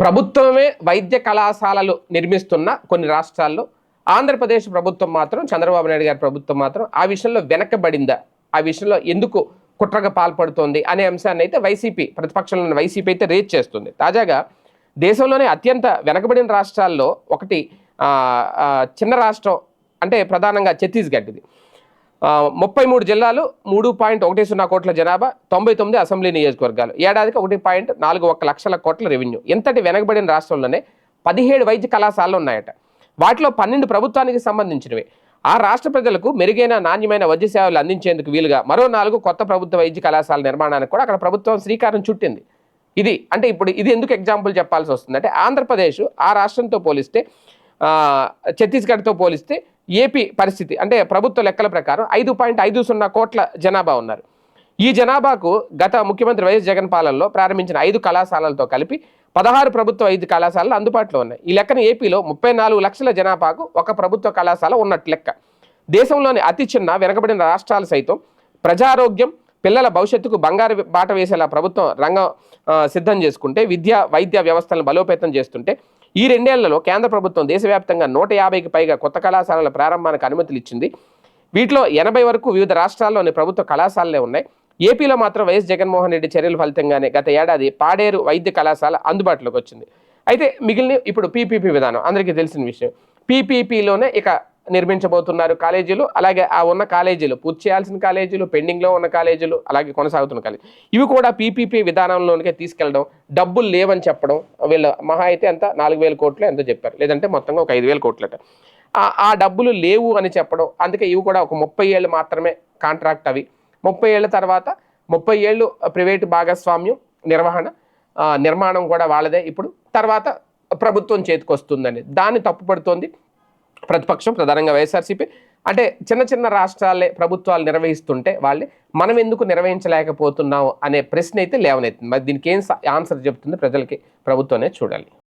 ప్రభుత్వమే వైద్య కళాశాలలు నిర్మిస్తున్న కొన్ని రాష్ట్రాల్లో ఆంధ్రప్రదేశ్ ప్రభుత్వం మాత్రం చంద్రబాబు నాయుడు గారి ప్రభుత్వం మాత్రం ఆ విషయంలో వెనకబడిందా? ఆ విషయంలో ఎందుకు కుట్రగా పాల్పడుతోంది అనే అంశాన్ని అయితే వైసీపీ ప్రతిపక్షంలో ఉన్న వైసీపీ అయితే రేజ్ చేస్తుంది. తాజాగా దేశంలోనే అత్యంత వెనకబడిన రాష్ట్రాల్లో ఒకటి చిన్న రాష్ట్రం అంటే ప్రధానంగా ఛత్తీస్గఢ్ ఇది ముప్పై మూడు జిల్లాలు మూడు పాయింట్ ఒకటి సున్నా కోట్ల జనాభా తొంభై తొమ్మిది అసెంబ్లీ నియోజకవర్గాలు. ఏడాదికి ఒకటి పాయింట్ నాలుగు ఒక్క లక్షల కోట్ల రెవెన్యూ. ఎంతటి వెనకబడిన రాష్ట్రంలోనే పదిహేడు వైద్య కళాశాలలు ఉన్నాయట. వాటిలో పన్నెండు ప్రభుత్వానికి సంబంధించినవి. ఆ రాష్ట్ర ప్రజలకు మెరుగైన నాణ్యమైన వైద్య సేవలు అందించేందుకు వీలుగా మరో నాలుగు కొత్త ప్రభుత్వ వైద్య కళాశాల నిర్మాణానికి కూడా అక్కడ ప్రభుత్వం శ్రీకారం చుట్టింది. ఇది అంటే ఇప్పుడు ఇది ఎందుకు ఎగ్జాంపుల్ చెప్పాల్సి వస్తుంది అంటే ఆంధ్రప్రదేశ్ ఆ రాష్ట్రంతో పోలిస్తే ఛత్తీస్గఢ్తో పోలిస్తే ఏపీ పరిస్థితి అంటే ప్రభుత్వ లెక్కల ప్రకారం ఐదు పాయింట్ ఐదు సున్నా కోట్ల జనాభా ఉన్నారు. ఈ జనాభాకు గత ముఖ్యమంత్రి వైఎస్ జగన్ పాలనలో ప్రారంభించిన ఐదు కళాశాలలతో కలిపి పదహారు ప్రభుత్వ ఐదు కళాశాలలు అందుబాటులో ఉన్నాయి. ఈ లెక్కన ఏపీలో ముప్పై నాలుగు లక్షల జనాభాకు ఒక ప్రభుత్వ కళాశాల ఉన్నట్టు లెక్క. దేశంలోని అతి చిన్న వెనకబడిన రాష్ట్రాలు సైతం ప్రజారోగ్యం పిల్లల భవిష్యత్తుకు బంగారు బాట వేసేలా ప్రభుత్వం రంగం సిద్ధం చేసుకుంటే విద్యా వైద్య వ్యవస్థలను బలోపేతం చేస్తుంటే ఈ రెండేళ్ళలో కేంద్ర ప్రభుత్వం దేశవ్యాప్తంగా నూట యాభైకి పైగా కొత్త కళాశాలల ప్రారంభానికి అనుమతులు ఇచ్చింది. వీటిలో ఎనభై వరకు వివిధ రాష్ట్రాల్లోని ప్రభుత్వ కళాశాలలే ఉన్నాయి. ఏపీలో మాత్రం వైఎస్ జగన్మోహన్ రెడ్డి చర్యల ఫలితంగానే గత ఏడాది పాడేరు వైద్య కళాశాల అందుబాటులోకి వచ్చింది. అయితే మిగిలిన ఇప్పుడు పీపీపీ విధానం అందరికీ తెలిసిన విషయం. పీపీపీలోనే ఇక నిర్మించబోతున్నారు కాలేజీలు అలాగే ఆ ఉన్న కాలేజీలు పూర్తి చేయాల్సిన కాలేజీలు పెండింగ్లో ఉన్న కాలేజీలు అలాగే కొనసాగుతున్న కాలేజీ ఇవి కూడా పీపీపీ విధానంలోనికే తీసుకెళ్ళడం డబ్బులు లేవని చెప్పడం వీళ్ళ మహా అయితే ఎంత? నాలుగు వేల కోట్లు ఎంతో చెప్పారు. లేదంటే మొత్తంగా ఒక ఐదు వేల కోట్లట. ఆ- డబ్బులు లేవు అని చెప్పడం అందుకే ఇవి కూడా ఒక ముప్పై ఏళ్ళు మాత్రమే కాంట్రాక్ట్ అవి. ముప్పై ఏళ్ళ తర్వాత ముప్పై ఏళ్ళు ప్రైవేటు భాగస్వామ్యం నిర్వహణ నిర్మాణం కూడా వాళ్ళదే ఇప్పుడు. తర్వాత ప్రభుత్వం చేతికి వస్తుందని దాన్ని తప్పుపడుతోంది. ప్రతిపక్షం ప్రధానంగా వైఎస్ఆర్సీపీ. అంటే చిన్న చిన్న రాష్ట్రాలే ప్రభుత్వాలు నిర్వహిస్తుంటే వాళ్ళే మనం ఎందుకు నిర్వహించలేకపోతున్నాం అనే ప్రశ్న అయితే లేవనైతుంది మరి దీనికి ఏం ఆన్సర్ చెప్తుంది ప్రజలకి ప్రభుత్వమే చూడాలి.